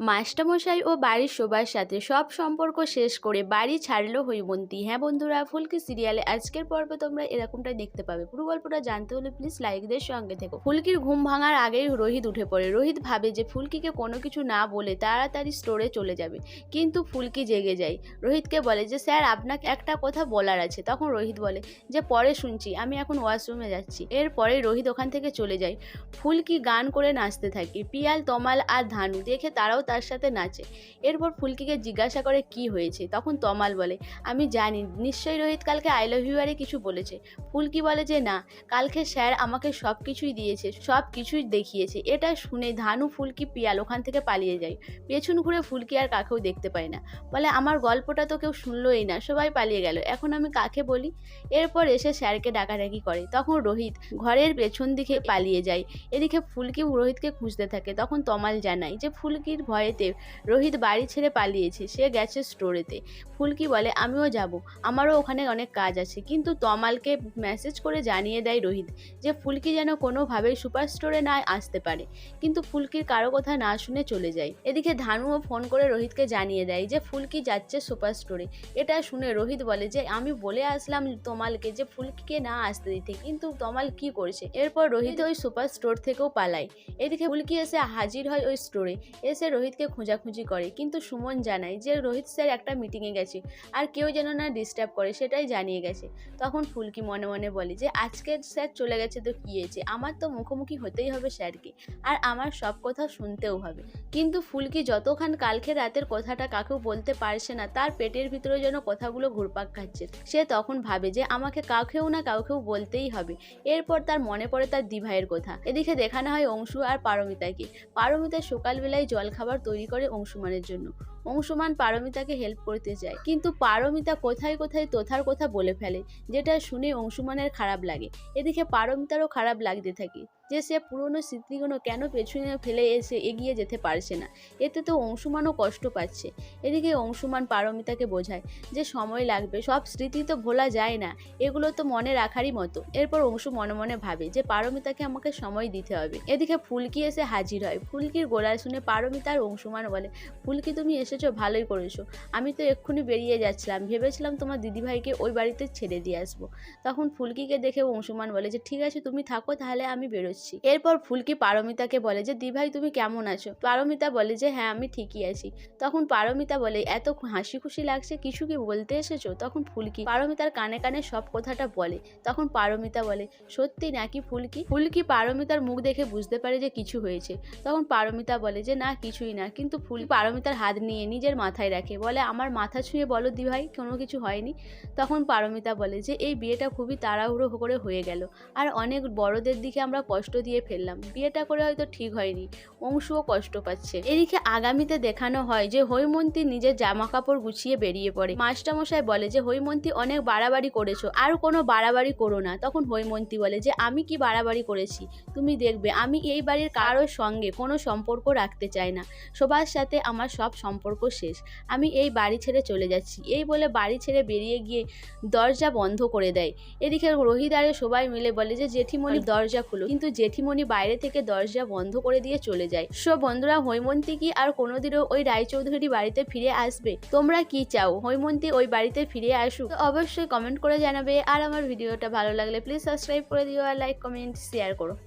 মাস্টারমশাই ও বাড়ির সবার সাথে সব সম্পর্ক শেষ করে বাড়ি ছাড়লো হৈমন্তী। হ্যাঁ বন্ধুরা, ফুলকি সিরিয়ালে আজকের পর্বে তোমরা এরকমটাই দেখতে পাবে। পুরো গল্পটা জানতে হলে প্লিজ লাইকদের সঙ্গে থেকো। ফুলকির ঘুম ভাঙার আগেই রোহিত উঠে পড়ে। রোহিত ভাবে যে ফুলকিকে কোনো কিছু না বলে তাড়াতাড়ি স্টোরে চলে যাবে, কিন্তু ফুলকি জেগে যায়। রোহিতকে বলে যে, স্যার, আপনাকে একটা কথা বলার আছে। তখন রোহিত বলে, যে, পরে শুনছি, আমি এখন ওয়াশরুমে যাচ্ছি। এরপরে রোহিত ওখান থেকে চলে যায়। ফুলকি গান করে নাচতে থাকে। পিয়াল, তমাল আর ধানু দেখে তারাও তার সাথে নাচে। এরপর ফুলকিকে জিজ্ঞাসা করে কি হয়েছে, তখন তমাল বলে, আমি জানি, নিশ্চয়ই রোহিত কালকে আই লাভ ইউ কিছু বলেছে। ফুলকি বলে যে, না, কালকে স্যার আমাকে সব কিছুই দিয়েছে সব কিছুই দেখিয়েছে। এটা শুনে ধানু ফুলকি পিয়াল ওখান থেকে পালিয়ে যায়। পেছন ঘুরে ফুলকি আর কাকেও দেখতে পায় না। বলে, আমার গল্পটা তো কেউ শুনলোই না, সবাই পালিয়ে গেল, এখন আমি কাকে বলি? এরপর এসে স্যারকে ডাকাডাকি করে। তখন রোহিত ঘরের পেছন দিকে পালিয়ে যায়। এদিকে ফুলকি রোহিতকে খুঁজতে থাকে। তখন তমাল জানায় যে, ফুলকির ভয়েতে রোহিত বাড়ি ছেড়ে পালিয়েছে, সে গেছে স্টোরেতে ফুলকি বলে, আমিও যাব, আমারও ওখানে অনেক কাজ আছে। কিন্তু তমালকে মেসেজ করে জানিয়ে দেয় রোহিত যে ফুলকি যেন কোনোভাবেই সুপার স্টোরে না আসতে পারে। কিন্তু ফুলকির কারও কথা না শুনে চলে যায়। এদিকে ধানুও ফোন করে রোহিতকে জানিয়ে দেয় যে ফুলকি যাচ্ছে সুপার স্টোরে এটা শুনে রোহিত বলে যে, আমি বলে আসলাম তমালকে যে ফুলকিকে না আসতে দিতে, কিন্তু তমাল কি করেছে? এরপর রোহিত ওই সুপার স্টোর থেকেও পালায়। এদিকে ফুলকি এসে হাজির হয় ওই স্টোরে এসে রোহিতকে খোঁজাখুঁজি করে। কিন্তু সুমন জানায় যে রোহিত স্যার একটা মিটিংয়ে গেছে আর কেউ যেন না ডিস্টার্ব করে সেটাই জানিয়ে গেছে। তখন ফুলকি মনে মনে বলে যে, আজকে স্যার চলে গেছে তো কী হয়েছে? আমার তো মুখোমুখি হতেই হবে স্যারকে আর আমার সব কথা শুনতেও হবে। কিন্তু ফুলকি যতক্ষণ কালকে রাতের কথাটা কাকেও বলতে পারছে না, তার পেটের ভিতরে যেন কথাগুলো ঘুরপাক খাচ্ছে। সে তখন ভাবে যে, আমাকে কাউকেও না কাউকেও বলতেই হবে। এরপর তার মনে পড়ে তার দিভাইয়ের কথা। এদিকে দেখানো হয় অংশু আর পারমিতাকে। পারমিতা সকালবেলায় জলখাবার তৈরি করে অংশুমানের জন্য। অংশুমান পারমিতাকে হেল্প করতে চায়। কিন্তু পারমিতা কোথায় কোথায় তোথার কথা বলে ফেলে, যেটা শুনে অংশুমানের খারাপ লাগে। এদিকে পারমিতারও খারাপ লাগতে থাকে যে সে পুরনো স্মৃতিগুলো কেন পেছনে ফেলে এসে এগিয়ে যেতে পারছে না। এতে তো অংশুমানও কষ্ট পাচ্ছে। এদিকে অংশুমান পারমিতাকে বোঝায় যে সময় লাগবে, সব স্মৃতি তো ভোলা যায় না, এগুলো তো মনে রাখারই মতো। এরপর অংশু মনে মনে ভাবে যে পারমিতাকে আমাকে সময় দিতে হবে। এদিকে ফুলকি এসে হাজির হয়। ফুলকির গোড়া শুনে পারমিতা আর অংশুমান বলে, ফুলকি তুমি এসেছ, ভালোই করেছ। আমি তো এক্ষুনি বেরিয়ে যাচ্ছিলাম। ভেবেছিলাম তোমার দিদিভাইকে ওই বাড়িতে ছেড়ে দিয়ে আসব। তখন ফুলকিকে দেখে অংশুমান বলে যে, ঠিক আছে, তুমি থাকো, তাহলে আমি বেরোচ্ছি। এরপর ফুলকি পারমিতাকে বলে যে দিভাই তুমি কেমন আছো? পারমিতা বলে যে হ্যাঁ আমি ঠিকই আছি। তখন পারমিতা বলে, এত হাসি খুশি লাগছে, কিছু কি বলতে এসেছ? তখন ফুলকি পারমিতার কানে কানে সব কথাটা বলে। তখন পারমিতা বলে, সত্যি নাকি ফুলকি? ফুলকি পারমিতার মুখ দেখে বুঝতে পারে যে, কিছু হয়েছে। তখন পারমিতা বলে যে, না, কিছুই না। কিন্তু ফুলকি পারমিতার হাত নিয়ে নিজের মাথায় রাখে। বলে, আমার মাথা ছুঁয়ে বলো দিভাই, কোনো কিছু হয়নি। তখন পারমিতা বলে যে, এই বিয়েটা খুবই তাড়াহুড়ো করে হয়ে গেল। আর অনেক বড়দের দিকে আমরা কষ্ট দিয়ে ফেললাম। বিয়েটা করে হয়তো ঠিক হয়নি। অংশুও কষ্ট পাচ্ছে। এদিকে আগামীতে দেখানো হয় যে, হৈমন্তী নিজের জামা কাপড় গুছিয়ে বেরিয়ে পড়ে। মাস্টারমশাই বলে যে, হৈমন্তী, অনেক বাড়াবাড়ি করেছ। আর কোনো বাড়াবাড়ি করো না। তখন হৈমন্তী বলে যে, আমি কি বাড়াবাড়ি করেছি? তুমি দেখবে, আমি এই বাড়ির কারোর সঙ্গে কোনো সম্পর্ক রাখতে চাই না। সবার সাথে আমার সব সম্পর্ক শেষ। আমি এই বাড়ি ছেড়ে চলে যাচ্ছি। এই বলে বাড়ি ছেড়ে বেরিয়ে গিয়ে দরজা বন্ধ করে দেয়। এদিকে রোহিত আরে সবাই মিলে বলে যে জেঠিমণি দরজা খুলো। কিন্তু জেঠিমণি বাইরে থেকে দরজা বন্ধ করে দিয়ে চলে যায়। সো বন্ধুরা হৈমন্তী কি আর কোনোদিনও ওই রায়চৌধুরী বাড়িতে ফিরে আসবে? তোমরা কি চাও? হৈমন্তী ওই বাড়িতে ফিরে আসুক। অবশ্যই কমেন্ট করে জানাবে। আর আমার ভিডিওটা ভালো লাগলে প্লিজ সাবস্ক্রাইব করে দিও আর লাইক কমেন্ট শেয়ার করো।